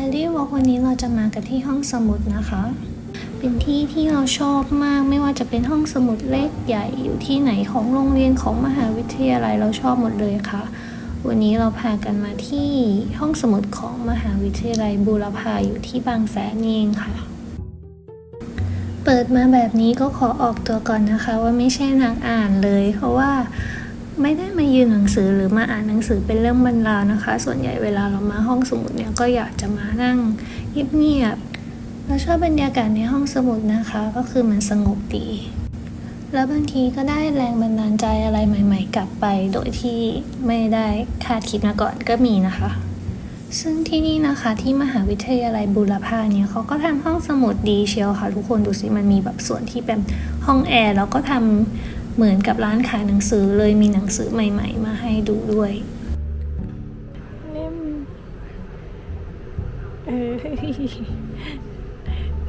ไดรี่วอล์กวันนี้เราจะมากันที่ห้องสมุดนะคะ เป็นที่ที่เราชอบมากไม่ว่าจะเป็นห้องสมุดเล็กใหญ่อยู่ที่ไหนของโรงเรียนของมหาวิทยาลัยเราชอบหมดเลยค่ะ วันนี้เราพากันมาที่ห้องสมุดของมหาวิทยาลัยบูรพาอยู่ที่บางแสนเองค่ะ เปิดมาแบบนี้ก็ขอออกตัวก่อนนะคะ ว่าไม่ใช่นักอ่านเลย เพราะว่า ไม่ได้มายืนหนังสือหรือมาอ่านหนังสือเป็นเรื่องบรรลาวนะคะ ส่วนใหญ่เวลาเรามาห้องสมุดเนี่ยก็อยากจะมานั่งเงียบๆเราชอบบรรยากาศในห้องสมุดนะคะ ก็คือมันสงบดี แล้วบางทีก็ได้แรงบันดาลใจอะไรใหม่ ๆ กลับไป โดยที่ไม่ได้คาดคิดมาก่อนก็มีนะคะ ซึ่งที่นี่นะคะที่มหาวิทยาลัยบูรพาเนี่ยเขาก็ทำห้องสมุดดีเชียวค่ะ ทุกคนดูสิมันมีแบบส่วนที่เป็นห้องแอร์แล้วก็ทำ เหมือนกับร้านขายหนังสือเลยมีหนังสือใหม่ ๆ มาให้ดูด้วยเล่มเออ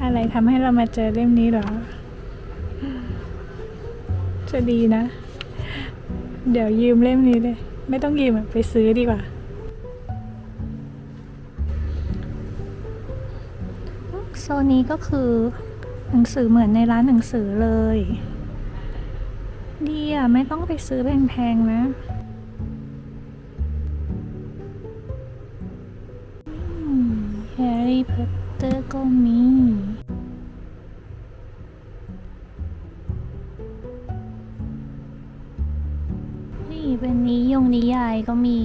อะไรทำให้เรามาเจอเล่มนี้เหรอ จะดีนะ เดี๋ยวยืมเล่มนี้เลย ไม่ต้องยืมอะไปซื้อดีกว่าโซนนี้ก็คือหนังสือเหมือนในร้านหนังสือเลย ดีอะ ไม่ต้องไปซื้อแพงๆนะแฮร์รี่พอตเตอร์ก็มีนี่เป็นนิยงนิยายก็มี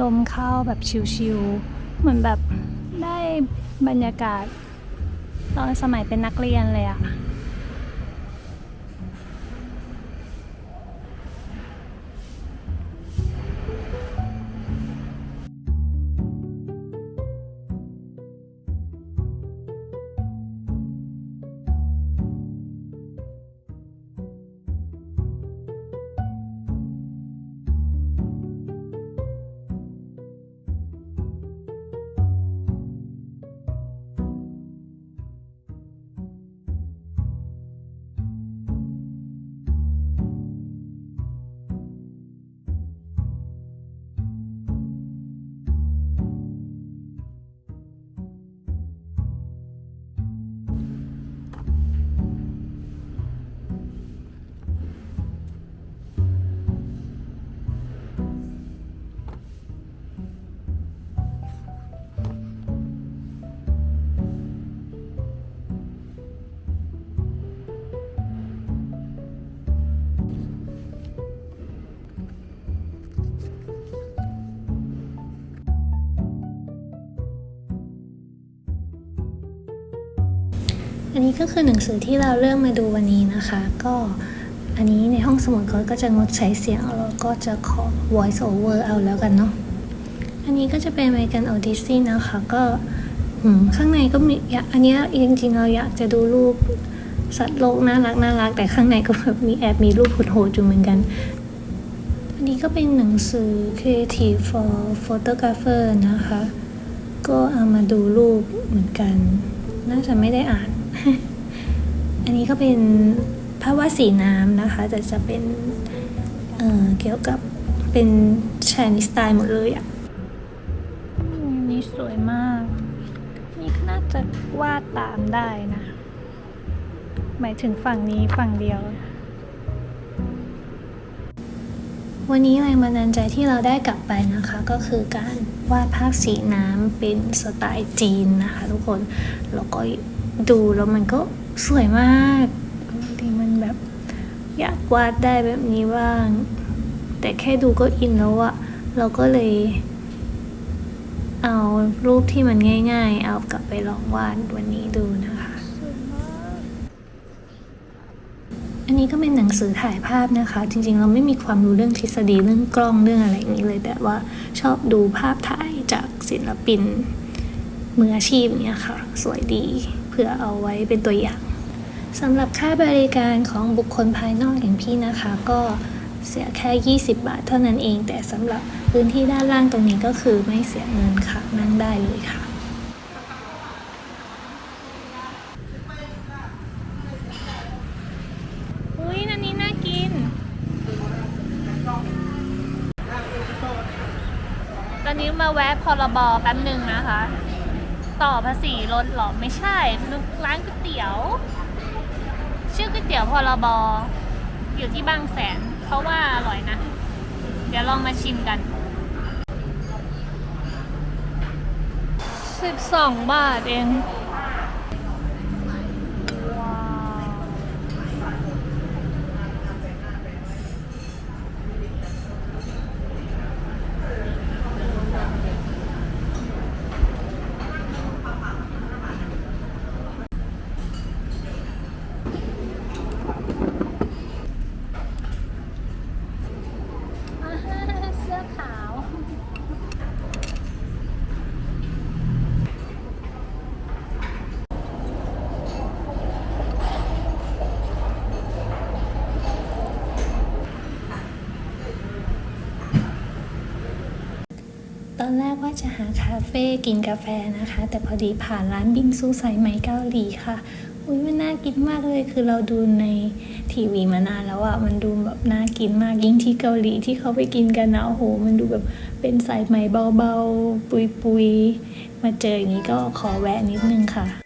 ลมเข้าแบบชิลๆเหมือนแบบได้บรรยากาศ ตอนสมัยเป็นนักเรียนเลยอะ นนี้ก็คือหนังสือที่เราเลือกมาดูวันนี้นะคะ ก็อันนี้ในห้องสมุดเขาก็จะงดใช้เสียงแล้วก็จะขอ voice over เอาแล้วกันเนาะอันนี้ก็จะเป็น American Odyssey นะคะ ก็ข้างในก็มีอันนี้จริงๆเราอยากจะดูรูปสัตว์โลกน่ารักน่ารัก แต่ข้างในก็แบบมีแอบมีรูปโหดๆอยู่เหมือนกัน อันนี้ก็เป็นหนังสือ Creative for Photographer นะคะ ก็เอามาดูรูปเหมือนกัน น่าจะไม่ได้อ่าน อันนี้ก็เป็นภาพวาดสีน้ำนะคะ แต่จะเป็นเเกี่ยวกับเป็นชนิสไตล์หมดเลยอะ่ะนี่สวยมาก นี่ก็น่าจะวาดตามได้นะ หมายถึงฝั่งนี้ฝั่งเดียว วันนี้แรงบันดาลใจที่เราได้กลับไปนะคะก็คือการวาดภาพสีน้ำเป็นสไตล์จีนนะคะ ทุกคนแล้วก็ดูแล้วมันก็สวยมากบางทีมันแบบอยากวาดได้แบบนี้บ้าง แต่แค่ดูก็อินแล้วอะเราก็เลยเอารูปที่มันง่าย ๆ เอากลับไปลองวาดวันนี้ดูนะคะ อั นี้ก็เป็นหนังสือถ่ายภาพนะคะ จริงๆ เราไม่มีความรู้เรื่องทฤษฎีเรื่องกล้องเรื่องอะไรอย่างนี้เลย แต่ว่าชอบดูภาพถ่ายจากศิลปินมืออาชีพเนี่ยค่ะ สวยดีเพื่อเอาไว้เป็นตัวอย่างสำหรับค่าบริการของบุคคลภายนอกอย่างพี่นะคะ ก็เสียแค่ 20 บาทเท่านั้นเอง แต่สำหรับพื้นที่ด้านล่างตรงนี้ก็คือไม่เสียเงินค่ะ นั่งได้เลยค่ะ อุ้ยนันนี้น่ากิน ตอนนี้มาแวะพ รบแป๊บหนึ่งนะคะ ต่อภาษีรถหรอไม่ใช่ร้านก๋วยเตี๋ยว ชื่อก๋วยเตี๋ยวพรบอยู่ที่บางแสน เพราะว่าอร่อยนะ เดี๋ยวลองมาชิมกัน 12 บาทเอง ว้าว อ่าฮะเสื้อขาว ต อนแรกว่าจะหาคาเฟ่กินกาแฟนะคะ แต่พอดีผ่านร้านบิงซูสายไหมเกาหลีค่ะอุ้ยมันน่ากินมากเลย คือเราดูในทีวีมานานแล้วอะมันดูแบบน่ากินมากยิ่งที่เกาหลีที่เขาไปกินกันนะโอ้โห มันดูแบบเป็นสายไหมเบาๆ ปุยๆ มาเจออย่างนี้ก็ขอแวะนิดนึงค่ะ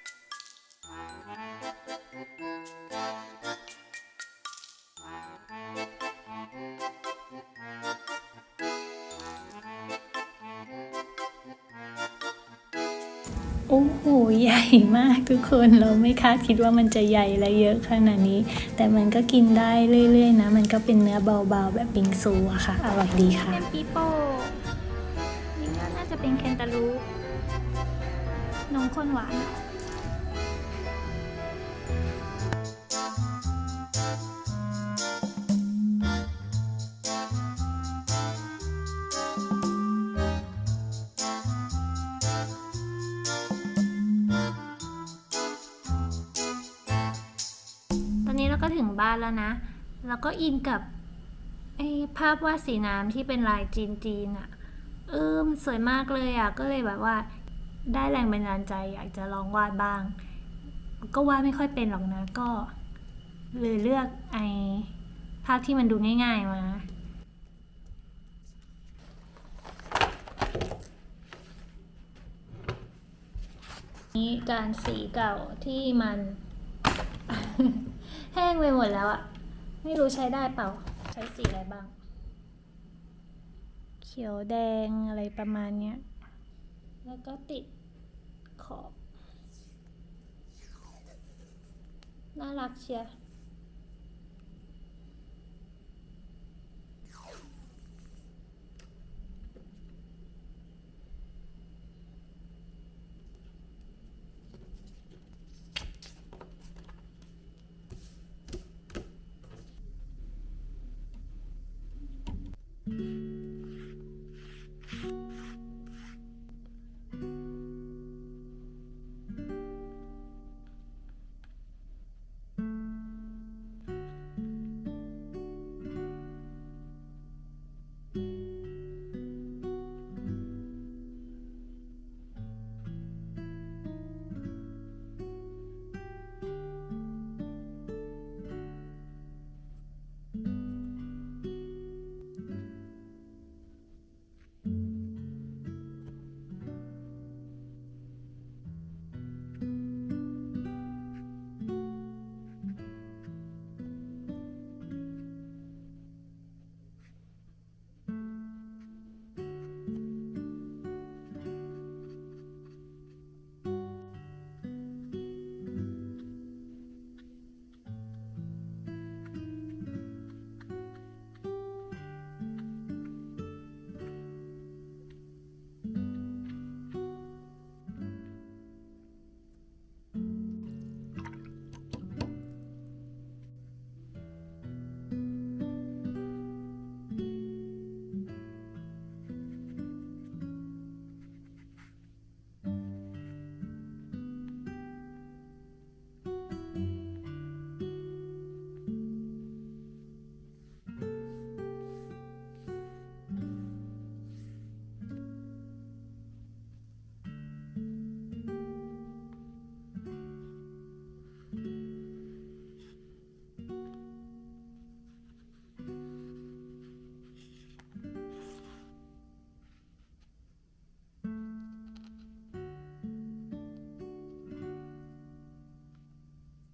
ญ่มากทุกคนเราไม่คาดคิดว่ามันจะใหญ่และเยอะขนาดนี้ แต่มันก็กินได้เรื่อยๆนะ มันก็เป็นเนื้อเบาๆ แบบบิงซูอะค่ะ อร่อยดีค่ะเป็นปีโป้นี่ก็น่าจะเป็นแคนตาลูปนมข้นหวาน ก็ถึงบ้านแล้วนะ แล้วก็อินกับไอ้ภาพวาดสีน้ำที่เป็นลายจีนจีนๆอะเออมสวยมากเลยอะก็เลยแบบว่า ได้แรงบันดาลใจอยากจะลองวาดบ้าง ก็วาดไม่ค่อยเป็นหรอกนะก็เลยเลือกไอ้ภาพที่มันดูง่าย ๆมานี่จานสีเก่าที่มัน แห้งไปหมดแล้วอะไม่รู้ใช้ได้เปล่า ใช้สีอะไรบ้าง เขียวแดงอะไรประมาณเนี้ย แล้วก็ติดขอบ น่ารักเชียร์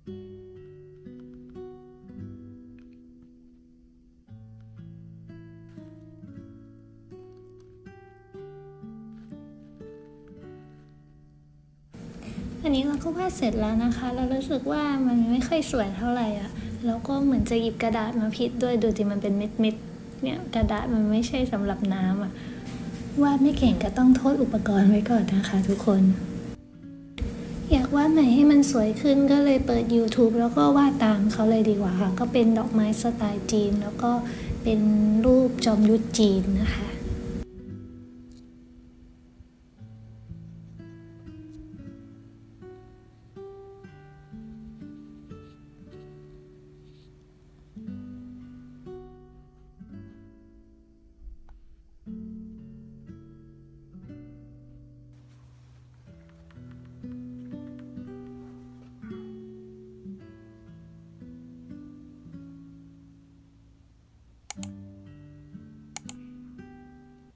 อันนี้เราก็วาดเสร็จแล้วนะคะ เรารู้สึกว่ามันไม่ค่อยสวยเท่าไหร่อะ แล้วก็เหมือนจะหยิบกระดาษมาพิดด้วย ดูสิมันเป็นเม็ดๆ เนี่ยกระดาษมันไม่ใช่สำหรับน้ำอะ วาดไม่เก่งก็ต้องโทษอุปกรณ์ไว้ก่อนนะคะทุกคน อยากวาดใหม่ให้มันสวยขึ้นก็เลยเปิด YouTube แล้วก็วาดตามเขาเลยดีกว่าค่ะ ก็เป็นดอกไม้สไตล์จีน แล้วก็เป็นรูปจอมยุทธจีนนะคะ